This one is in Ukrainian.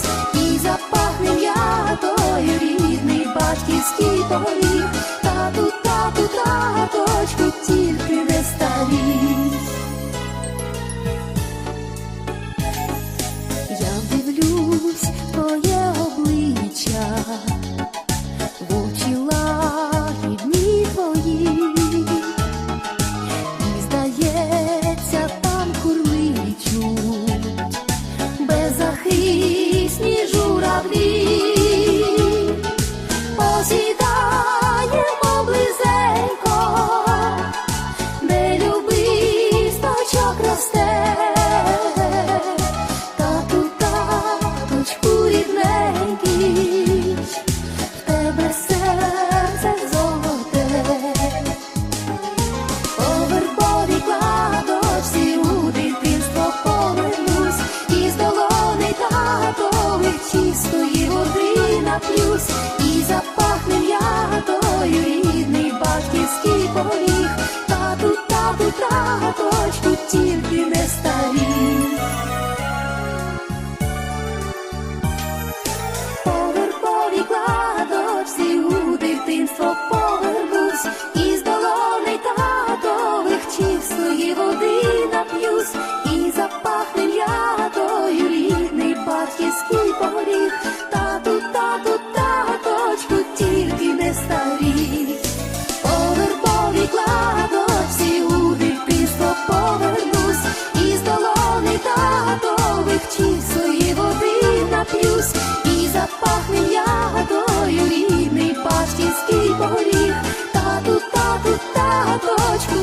ліс, і запахне м'ятою рідний батьківський поріг. Тату, тату, таточку, тільки не старій. Я дивлюсь твоє обличчя, в очі лагідні твої. Захищу без захисту. нап'юсь і запахне м'ятою рідний батьківський поріг, тату, тату, таточку, тільки не старі. Поверхові кладочці у дитинство повернусь, із з долони татових чів свої води нап'юсь. тату, таточку